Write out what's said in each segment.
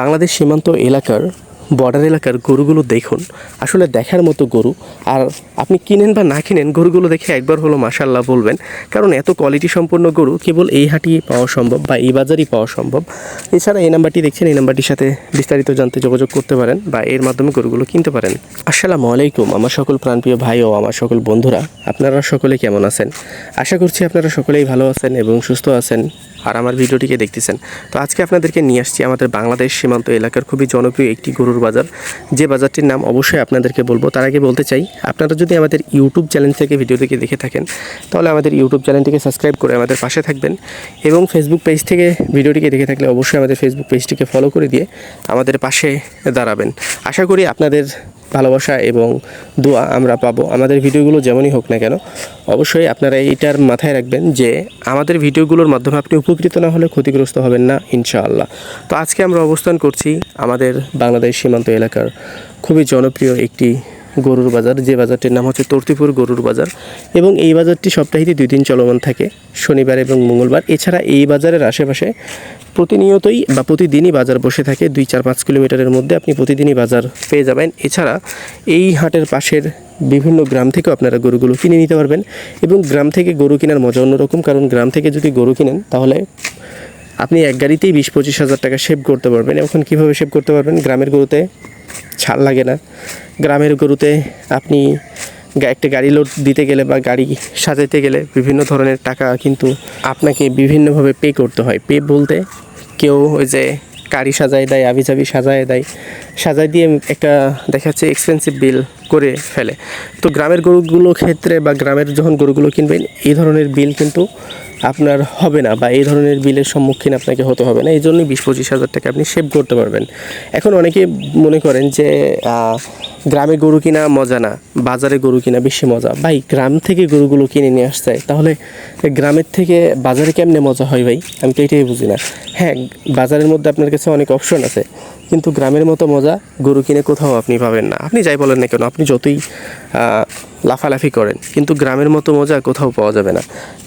বাংলাদেশ সীমান্ত এলাকার বর্ডার এলাকার গরুগুলো দেখুন। আসলে দেখার মতো গরু। আর আপনি কিনেন বা না কিনেন, গরুগুলো দেখে একবার হলো মাসাল্লাহ বলবেন। কারণ এত কোয়ালিটি সম্পন্ন গরু কেবল এই হাটি পাওয়া সম্ভব বা এই বাজারই পাওয়া সম্ভব। এছাড়া এই নাম্বারটি দেখছেন, এই নাম্বারটির সাথে বিস্তারিত জানতে যোগাযোগ করতে পারেন বা এর মাধ্যমে গরুগুলো কিনতে পারেন। আসসালামু আলাইকুম, আমার সকল প্রাণপ্রিয় ভাই ও আমার সকল বন্ধুরা, আপনারা সকলে কেমন আছেন? আশা করছি আপনারা সকলেই ভালো আছেন এবং সুস্থ আছেন। আর আমার ভিডিওটিকে দেখতেছেন। তো আজকে আপনাদেরকে নিয়ে আসছি আমাদের বাংলাদেশ সীমান্ত এলাকার খুবই জনপ্রিয় একটি গরুর বাজার। যে বাজারটির নাম অবশ্যই আপনাদেরকে বলব। তার আগে বলতে চাই, আপনারা যদি আমাদের ইউটিউব চ্যানেল থেকে ভিডিওটিকে দেখে থাকেন, তাহলে আমাদের ইউটিউব চ্যানেলটিকে সাবস্ক্রাইব করে আমাদের পাশে থাকবেন এবং ফেসবুক পেজ থেকে ভিডিওটিকে দেখে থাকলে অবশ্যই আমাদের ফেসবুক পেজটিকে ফলো করে দিয়ে আমাদের পাশে দাঁড়াবেন। আশা করি আপনাদের ভালোবাসা এবং দোয়া আমরা পাবো। আমাদের ভিডিওগুলো যেমনই হোক না কেন, অবশ্যই আপনারা এইটার মাথায় রাখবেন যে আমাদের ভিডিওগুলোর মাধ্যমে আপনি উপকৃত না হলে ক্ষতিগ্রস্ত হবেন না, ইনশাআল্লাহ। তো আজকে আমরা অবস্থান করছি আমাদের বাংলাদেশ সীমান্ত এলাকার খুবই জনপ্রিয় একটি গরুর বাজার, যে বাজারটির নাম হচ্ছে তর্তিপুর গরুর বাজার, এবং এই বাজারটি সপ্তাহে দুই দিন চলমান থাকে, শনিবার এবং মঙ্গলবার। এছাড়া এই বাজারের আশেপাশে প্রতিনিয়তই বা প্রতিদিনই বাজার বসে থাকে, দুই চার পাঁচ কিলোমিটারের মধ্যে আপনি প্রতিদিনই বাজার পেয়ে যাবেন। এছাড়া এই হাটের পাশের বিভিন্ন গ্রাম থেকেও আপনারা গরুগুলো কিনে নিতে পারবেন, এবং গ্রাম থেকে গরু কেনার মজা অন্যরকম, কারণ গ্রাম থেকে যদি গরু কিনেন, তাহলে আপনি এক গাড়িতেই বিশ পঁচিশ হাজার টাকা সেভ করতে পারবেন। এখন কীভাবে সেভ করতে পারবেন? গ্রামের গরুতে ছাড় লাগে না। গ্রামের গরুতে আপনি একটা গাড়ি লোড দিতে গেলে বা গাড়ি সাজাইতে গেলে বিভিন্ন ধরনের টাকা কিন্তু আপনাকে বিভিন্নভাবে পে করতে হয়। পে বলতে কেউ ওই যে গাড়ি সাজায় দেয় আবি জাবি সাজায় দেয়। সাজায় দিয়ে একটা দেখাচ্ছে এক্সপেন্সিভ বিল করে ফেলে। তো গ্রামের গরুগুলো ক্ষেত্রে বা গ্রামের যখন গরুগুলো কিনবেন, এই ধরনের বিল কিন্তু আপনার হবে না বা এই ধরনের বিলের সম্মুখীন আপনাকে হতে হবে না। এই জন্যই বিশ পঁচিশ হাজার টাকা আপনি সেভ করতে পারবেন। এখন অনেকে মনে করেন যে গ্রামে গরু কিনা মজা না, বাজারে গরু কিনা বেশি মজা। ভাই, গ্রাম থেকে গরুগুলো কিনে নিয়ে আসতে তাহলে গ্রামের থেকে বাজারে কেমনে মজা হয় ভাই? আমি তো এটাই বুঝি না। হ্যাঁ বাজারের মধ্যে আপনার কাছে অনেক অপশন আছে, কিন্তু গ্রামের মতো মজা গরু কিনে কোথাও আপনি পাবেন না। আপনি যাই বলেন না কেন, আপনি যতই আহ, লাফালাফি করেন। কিন্তু গ্রামের মতো মজা কোথাও পাওয়া যাবে না।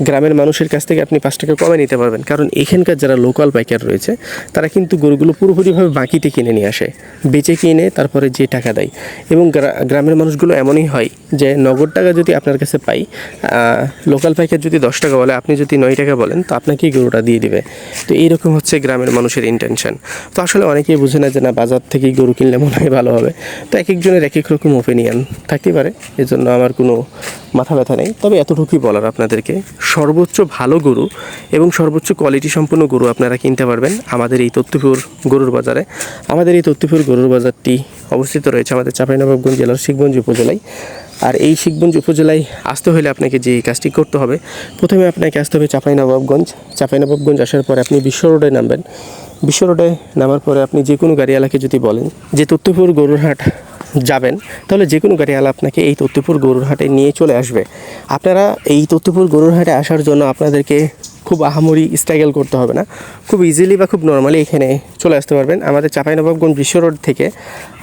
গ্রামের মানুষের কাছ থেকে আপনি পাঁচ টাকা কমে নিতে পারবেন। কারণ এখানকার যারা লোকাল পাইকার রয়েছে, তারা কিন্তু গরুগুলো পুরোপুরিভাবে বাকিতে কিনে নিয়ে আসে। বেচে কিনে তারপরে যে টাকা দেয়। এবং গ্রামের মানুষগুলো এমনই হয় যে নগদ টাকা যদি আপনার কাছে পাই লোকাল পাইকার যদি দশ টাকা বলে, আপনি যদি নয় টাকা বলেন, তো আপনাকেই গরুটা দিয়ে দিবে। তো এইরকম হচ্ছে গ্রামের মানুষের ইন্টেনশন তো আসলে অনেকেই বুঝে না যে না, বাজার থেকেই গরু কিনলে মনে হয় ভালো হবে। তো এক একজনের এক এক রকম ওপিনিয়ন থাকতে পারে। এজন্য আমার কোনো মাথা ব্যথা নেই। তবে এতটুকুই বলার আপনাদেরকে, সর্বোচ্চ ভালো গরু এবং সর্বোচ্চ কোয়ালিটি সম্পন্ন গরু আপনারা কিনতে পারবেন আমাদের এই তত্ত্বপুর গরুর বাজারে। আমাদের এই তত্ত্বপুর গরুর বাজারটি অবস্থিত রয়েছে আমাদের চাঁপাইনবাবগঞ্জ জেলার শিখগঞ্জ উপজেলায়। আর এই শিখগঞ্জ উপজেলায় আসতে হলে আপনাকে যে কাজটি করতে হবে, প্রথমে আপনাকে আসতে হবে চাঁপাইনবাবগঞ্জ। চাঁপাইনবাবগঞ্জ আসার পরে আপনি বিশ্ব রোডে নামবেন। বিশ্ব রোডে নামার পরে আপনি যে কোনো গাড়িওয়ালাকে যদি বলেন যে, তত্ত্বপুর গরুর হাট যাবেন, তাহলে যে কোনো গাড়িওয়ালা আপনাকে এই তত্ত্বপুর গরুরহাটে নিয়ে চলে আসবে। আপনারা এই তত্ত্বপুর গরুরহাটে আসার জন্য আপনাদেরকে খুব আহামরি স্ট্রাগল করতে হবে না। খুব ইজিলি বা খুব নর্মালি এখানে চলে আসতে পারবেন। আমাদের চাঁপাইনবাবগঞ্জ বিশ্ব রোড থেকে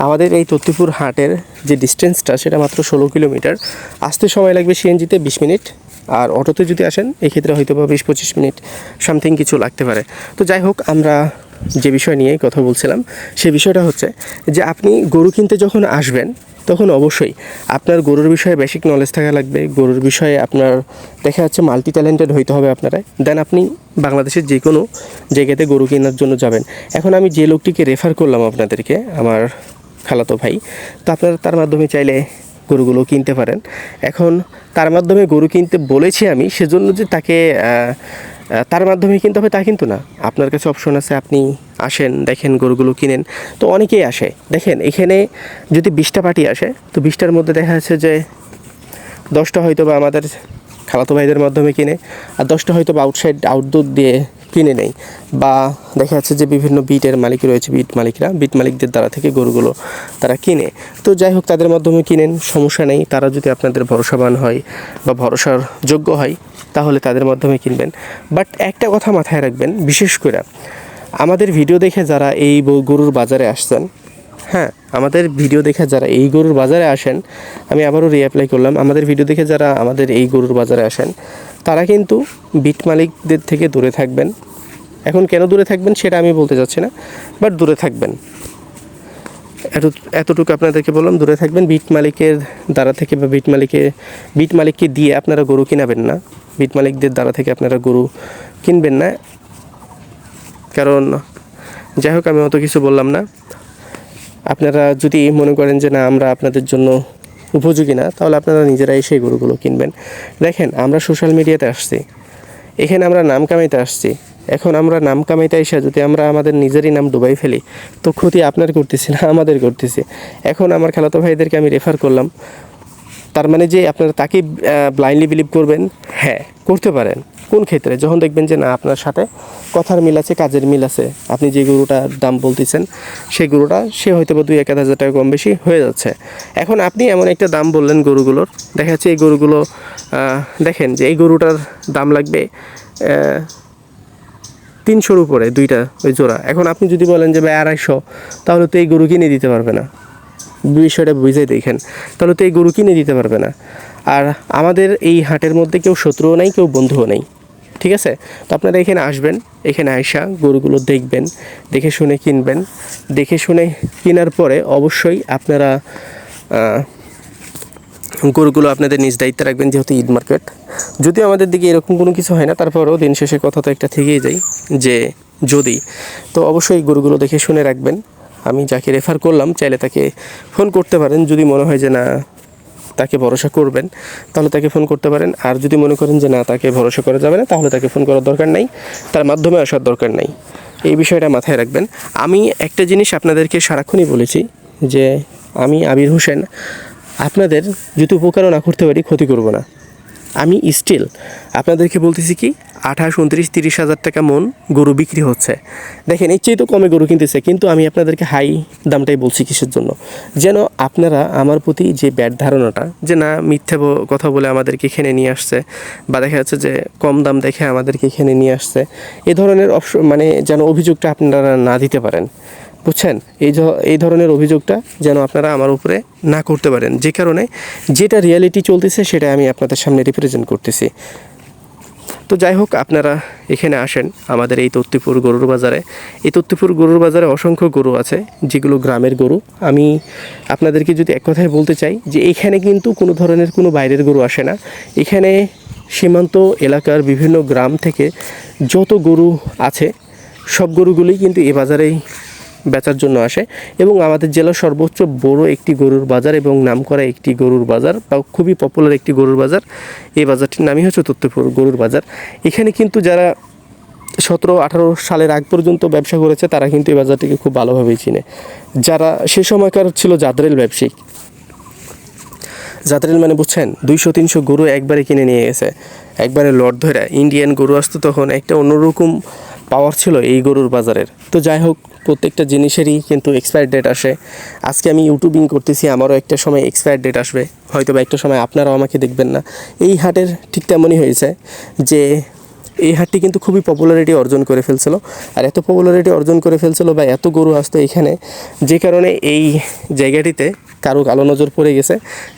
আমাদের এই তত্ত্বপুর হাটের যে ডিস্টেন্সটা সেটা মাত্র ষোলো কিলোমিটার। আসতে সময় লাগবে সিএনজিতে বিশ মিনিট। আর অটোতে যদি আসেন, এক্ষেত্রে হয়তো বা বিশ পঁচিশ মিনিট সামথিং কিছু লাগতে পারে। তো যাই হোক, আমরা যে বিষয় নিয়ে কথা বলছিলাম, সে বিষয়টা হচ্ছে যে আপনি গরু কিনতে যখন আসবেন, তখন অবশ্যই আপনার গরুর বিষয়ে বেসিক নলেজ থাকা লাগবে। গরুর বিষয়ে আপনার দেখা যাচ্ছে মাল্টি ট্যালেন্টেড হইতে হবে আপনারা। দেন আপনি বাংলাদেশের যে কোনো জায়গাতে গরু কেনার জন্য যাবেন। এখন আমি যে লোকটিকে রেফার করলাম আপনাদেরকে, আমার খালাতো ভাই, তো আপনারা তার মাধ্যমে চাইলে গরুগুলো কিনতে পারেন। এখন তার মাধ্যমে গরু কিনতে বলেছি আমি, সেজন্য যে তাকে তার মাধ্যমে কিনতে হবে তা কিন্তু না। আপনার কাছে অপশন আছে, আপনি আসেন, দেখেন গরুগুলো কিনেন। তো অনেকেই আসে। দেখেন, এখানে যদি বিশটা পার্টি আসে, তো বিশটার মধ্যে দেখা যাচ্ছে যে দশটা হয়তো বা আমাদের খালাতো ভাইদের মাধ্যমে কিনে, আর দশটা হয়তো বা আউটসাইড আউটডোর দিয়ে কিনে নেই বা দেখা যাচ্ছে যে বিভিন্ন বিটের মালিক রয়েছে, বিট মালিকরা, বিট মালিকদের দ্বারা থেকে গরুগুলো তারা কিনে। তো যাই হোক, তাদের মাধ্যমে কিনেন, সমস্যা নেই। তারা যদি আপনাদের ভরসাবান হয় বা ভরসার যোগ্য হয়, তাহলে তাদের মাধ্যমে কিনবেন। বাট একটা কথা মাথায় রাখবেন, বিশেষ করে আমাদের ভিডিও দেখে যারা এই গরুর বাজারে আসছেন হ্যাঁ আমাদের ভিডিও দেখে যারা এই গরুর বাজারে আসেন, আমি আবারও রিঅ্যাপ্লাই করলাম। আমাদের ভিডিও দেখে যারা আমাদের এই গরুর বাজারে আসেন তারা কিন্তু বিট মালিকদের থেকে দূরে থাকবেন। এখন কেন দূরে থাকবেন সেটা আমি বলতে চাচ্ছি না বাট দূরে থাকবেন। এত, এতটুকু আপনাদেরকে বললাম, দূরে থাকবেন। বিট মালিকের দ্বারা থেকে বা বিট মালিকে, বিট মালিককে দিয়ে আপনারা গরু কিনাবেন না। বিট মালিকদের দ্বারা থেকে আপনারা গরু কিনবেন না। কারণ, যাই হোক, আমি অত কিছু বললাম না। আপনারা যদি মনে করেন যে না, আমরা আপনাদের জন্য উপযোগী না, তাহলে আপনারা নিজেরাই সেই গরুগুলো কিনবেন। দেখেন, আমরা সোশ্যাল মিডিয়াতে আসছি। এখানে আমরা নাম কামাইতে আসছি। এখন আমরা নাম কামাইতে এসে যদি আমরা আমাদের নিজেরই নাম ডুবাই ফেলি, তো ক্ষতি আপনার করতেছি না, আমাদের করতেছি। এখন আমার খেলাতো ভাইদেরকে আমি রেফার করলাম। তার মানে যে আপনারা তাকে ব্লাইন্ডলি বিলিভ করবেন? হ্যাঁ করতে পারেন। কোন ক্ষেত্রে? যখন দেখবেন যে না, আপনার সাথে কথার মিল আছে, কাজের মিল আছে। আপনি যে গরুটার দাম বলতেছেন, সেই গরুটা, সে হয়তো বা দুই এক হাজার টাকা কম বেশি হয়ে যাচ্ছে। এখন আপনি এমন একটা দাম বললেন গরুগুলোর, দেখা যাচ্ছে এই গরুগুলো দেখেন যে এই গরুটার দাম লাগবে তিনশোর উপরে দুইটা ওই জোড়া। এখন আপনি যদি বলেন যে, ভাই, আড়াইশো তাহলে তো এই গরু কিনে দিতে পারবে না। বিষয়টা বুঝে দেখেন। তাহলে তো এই গরু কিনে দিতে পারবে না। আর আমাদের এই হাটের মধ্যে কেউ শত্রুও নাই, কেউ বন্ধুও নেই। ঠিক আছে? তো আপনারা এখানে আসবেন, এখানে আয়সা গরুগুলো দেখবেন, দেখে শুনে কিনবেন। দেখে শুনে কেনার পরে অবশ্যই আপনারা গরুগুলো আপনাদের নিজ দায়িত্বে রাখবেন, যেহেতু ঈদ মার্কেট। যদি আমাদের দিকে এরকম কোনো কিছু হয় না, তারপরেও দিন শেষে কথা তো একটা থেকেই যায় যে যদি। তো অবশ্যই গরুগুলো দেখে শুনে রাখবেন। আমি যাকে রেফার করলাম, চাইলে তাকে ফোন করতে পারেন, যদি মনে হয় যে না তাকে ভরসা করবেন, তাহলে তাকে ফোন করতে পারেন। আর যদি মনে করেন যে না, তাকে ভরসা করা যাবে না, তাহলে তাকে ফোন করার দরকার নাই। তার মাধ্যমে আসার দরকার নাই। এই বিষয়টা মাথায় রাখবেন। আমি একটা জিনিস আপনাদেরকে সারাক্ষণই বলেছি যে, আমি আবির হোসেন, আপনাদের যদি উপকারও না করতে পারি, ক্ষতি করব না। আমি স্টিল আপনাদেরকে বলতেছি কি, আঠাশ, উনত্রিশ, তিরিশ হাজার টাকা মন গরু বিক্রি হচ্ছে। দেখেন, এর চেয়ে তো কমে গরু কিনতেছে, কিন্তু আমি আপনাদেরকে হাই দামটাই বলছি কিসের জন্য। যেন আপনারা আমার প্রতি যে ব্যাড ধারণাটা, যে না, মিথ্যে কথা বলে আমাদেরকে এখানে নিয়ে আসছে, বা দেখা যাচ্ছে যে কম দাম দেখে আমাদেরকে এখানে নিয়ে আসছে, এ ধরনের অপশ মানে যেন অভিযোগটা আপনারা না দিতে পারেন। বুঝছেন? এই এই ধরনের অভিযোগটা যেন আপনারা আমার উপরে না করতে পারেন। যে কারণে যেটা রিয়ালিটি চলতেছে সেটা আমি আপনাদের সামনে রিপ্রেজেন্ট করতেছি। তো যাই হোক, আপনারা এখানে আসেন আমাদের এই তত্ত্বপুর গরুর বাজারে। এই তত্ত্বপুর গরুর বাজারে অসংখ্য গরু আছে, যেগুলো গ্রামের গরু। আমি আপনাদেরকে যদি এক কথায় বলতে চাই যে এখানে কিন্তু কোনো ধরনের কোনো বাইরের গরু আসে না। এখানে সীমান্ত এলাকার বিভিন্ন গ্রাম থেকে যত গরু আছে, সব গরুগুলোই কিন্তু এ বাজারেই বেচার জন্য আসে এবং আমাদের জেলার সর্বোচ্চ বড় একটি গরুর বাজার এবং নামকরা একটি গরুর বাজার বা খুবই পপুলার একটি গরুর বাজার। এই বাজারটির নামই হচ্ছে তত্ত্বপুর গরুর বাজার। এখানে কিন্তু যারা সতেরো, আঠারো সালের আগ পর্যন্ত ব্যবসা করেছে, তারা কিন্তু এই বাজারটিকে খুব ভালোভাবেই চিনে। যারা সে সময়কার ছিল জাদরেল ব্যবসায়িক। জাতরেল মানে বুঝছেন, দুইশো, তিনশো গরু একবারে কিনে নিয়ে গেছে। একবারে লট ধরে ইন্ডিয়ান গরু আসতো তখন একটা অন্যরকম পাওয়ার ছিল এই গরুর বাজারের। তো যাই হোক, প্রত্যেকটা জিনিসেরই কিন্তু এক্সপায়ার ডেট আসে। আজকে আমি ইউটিউবিং করতেছি, আমারও একটা সময় এক্সপায়ার ডেট আসবে। হয়তো বা একটা সময় আপনারাও আমাকে দেখবেন না। এই হাটের ঠিক তেমনই হয়েছে যে, এই হাটটি কিন্তু খুবই পপুলারিটি অর্জন করে ফেলছিল। আর এত পপুলারিটি অর্জন করে ফেলছিল বা এত গরু আসতো এখানে, যে কারণে এই জায়গাটিতে কারও কালো নজর পড়ে গেছে।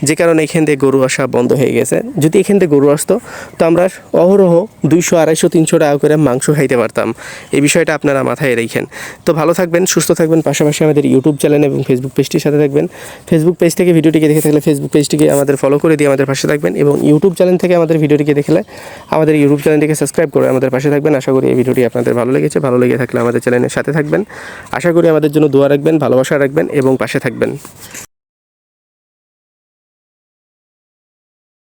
যে কারণে এখান থেকে গরু আসা বন্ধ হয়ে গেছে। যদি এখান থেকে গরু আসতো, তো আমরা অহরহ দুইশো, আড়াইশো, তিনশো টাকা করে মাংস খাইতে পারতাম। এই বিষয়টা আপনারা মাথায় রেখেন তো ভালো থাকবেন, সুস্থ থাকবেন, পাশাপাশি আমাদের ইউটিউব চ্যানেল এবং ফেসবুক পেজটির সাথে থাকবেন। ফেসবুক পেজ থেকে ভিডিওটিকে দেখে থাকলে ফেসবুক পেজটিকে আমাদের ফলো করে দিয়ে আমাদের পাশে থাকবেন এবং ইউটিউব চ্যানেল থেকে আমাদের ভিডিওটিকে দেখলে আমাদের ইউটিউব চ্যানেলটিকে সাবস্ক্রাইব করে আমাদের পাশে থাকবেন। আশা করি এই ভিডিওটি আপনাদের ভালো লেগেছে। ভালো লেগে থাকলে আমাদের চ্যানেলের সাথে থাকবেন। আশা করি আমাদের জন্য দোয়া রাখবেন, ভালোবাসা রাখবেন এবং পাশে থাকবেন।